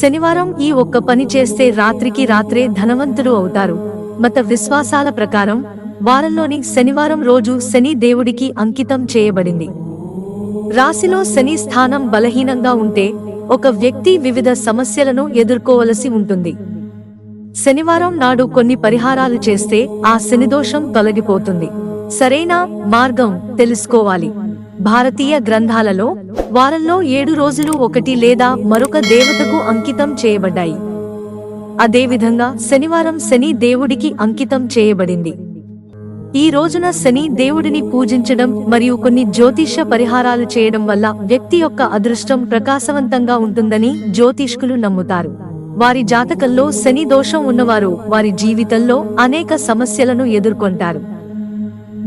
శనివారం ఈ ఒక్క పని చేస్తే రాత్రికి రాత్రే ధనవంతులు అవుతారు. మత విశ్వాసాల ప్రకారం వారంలోని శనివారం రోజు శని దేవుడికి అంకితం చేయబడింది. రాశిలో శని స్థానం బలహీనంగా ఉంటే ఒక వ్యక్తి వివిధ సమస్యలను ఎదుర్కోవలసి ఉంటుంది. శనివారం నాడు కొన్ని పరిహారాలు చేస్తే ఆ శనిదోషం తొలగిపోతుంది. సరైన మార్గం తెలుసుకోవాలి. భారతీయ గ్రంథాలలో వారంలో ఏడు రోజులు ఒకటి లేదా మరొక దేవతకు అంకితం చేయబడ్డాయి. అదేవిధంగా శనివారం శని దేవుడికి అంకితం చేయబడింది. ఈ రోజున శని దేవుడిని పూజించడం మరియు కొన్ని జ్యోతిష్య పరిహారాలు చేయడం వల్ల వ్యక్తి యొక్క అదృష్టం ప్రకాశవంతంగా ఉంటుందని జ్యోతిష్కులు నమ్ముతారు. వారి జాతకంలో శని దోషం ఉన్నవారు వారి జీవితంలో అనేక సమస్యలను ఎదుర్కొంటారు.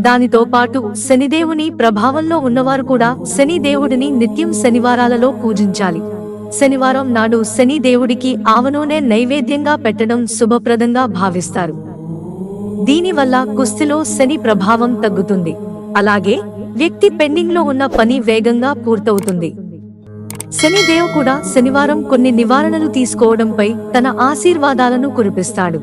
దానితో పాటు శనిదేవుని ప్రభావంలో ఉన్నవారు కూడా శనిదేవుడిని నిత్యం శనివారాలలో పూజించాలి. శనివారం నాడు శనిదేవుడికి ఆవనూనె నైవేద్యంగా పెట్టడం శుభప్రదంగా భావిస్తారు. దీనివల్ల కుస్తిలో శని ప్రభావం తగ్గుతుంది. అలాగే వ్యక్తి పెండింగ్లో ఉన్న పని వేగంగా పూర్తవుతుంది. శనిదేవ్ కూడా శనివారం కొన్ని నివారణలు తీసుకోవడంపై తన ఆశీర్వాదాలను కురిపిస్తాడు.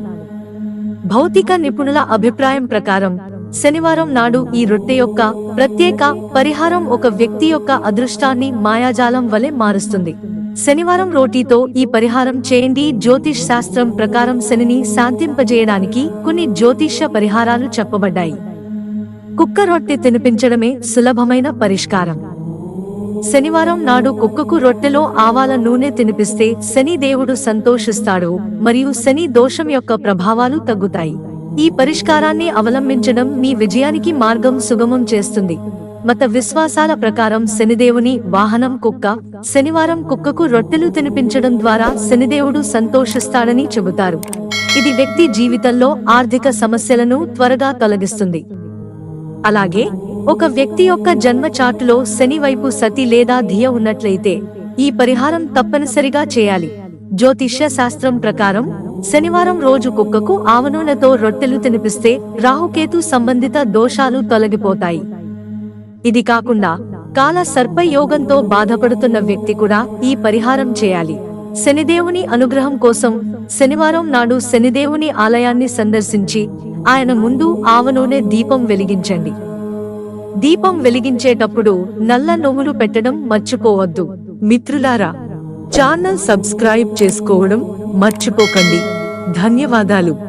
భౌతిక నిపుణుల అభిప్రాయం ప్రకారం శనివారం నాడు ఈ రొట్టె యొక్క ప్రత్యేక పరిహారం ఒక వ్యక్తి యొక్క అదృష్టాన్ని మాయాజాలం వలె మారుస్తుంది. శనివారం రోటీతో ఈ పరిహారం చేయండి. జ్యోతిష్ శాస్త్రం ప్రకారం శనిని శాంతింపజేయడానికి కొన్ని జ్యోతిష్య పరిహారాలు చెప్పబడ్డాయి. కుక్క రొట్టె తినిపించడమే సులభమైన పరిష్కారం. శనివారం నాడు కుక్కకు రొట్టెలో ఆవాల నూనె తినిపిస్తే శని దేవుడు సంతోషిస్తాడు మరియు శని దోషం యొక్క ప్రభావాలు తగ్గుతాయి. ఈ పరిష్కారాన్ని అవలంబించడం మీ విజయానికి మార్గం సుగమం చేస్తుంది. మత విశ్వాసాల ప్రకారం శనిదేవుని వాహనం కుక్క శనివారం కుక్కకు రొట్టెలు తినిపించడం ద్వారా శనిదేవుడు సంతోషిస్తాడని చెబుతారు. ఇది వ్యక్తి జీవితంలో ఆర్థిక సమస్యలను త్వరగా తొలగిస్తుంది. అలాగే ఒక వ్యక్తి యొక్క జన్మ చాటులో శని వైపు సతి లేదా ధియ ఉన్నట్లయితే ఈ పరిహారం తప్పనిసరిగా చేయాలి. జ్యోతిష్య శాస్త్రం ప్రకారం శనివారం రోజు కుక్కకు ఆవనూనెతో రొట్టెలు తినిపిస్తే రాహుకేతు సంబంధిత దోషాలు తొలగిపోతాయి. ఇది కాకుండా కాల సర్పయోగంతో బాధపడుతున్న వ్యక్తి కూడా ఈ పరిహారం చేయాలి. శనిదేవుని అనుగ్రహం కోసం శనివారం నాడు శనిదేవుని ఆలయాన్ని సందర్శించి ఆయన ముందు ఆవనూనె దీపం వెలిగించండి. దీపం వెలిగించేటప్పుడు నల్ల నువ్వులు పెట్టడం మర్చిపోవద్దు. మిత్రులారా ఛానల్ సబ్స్క్రైబ్ చేసుకోవడం మర్చిపోకండి. ధన్యవాదాలు.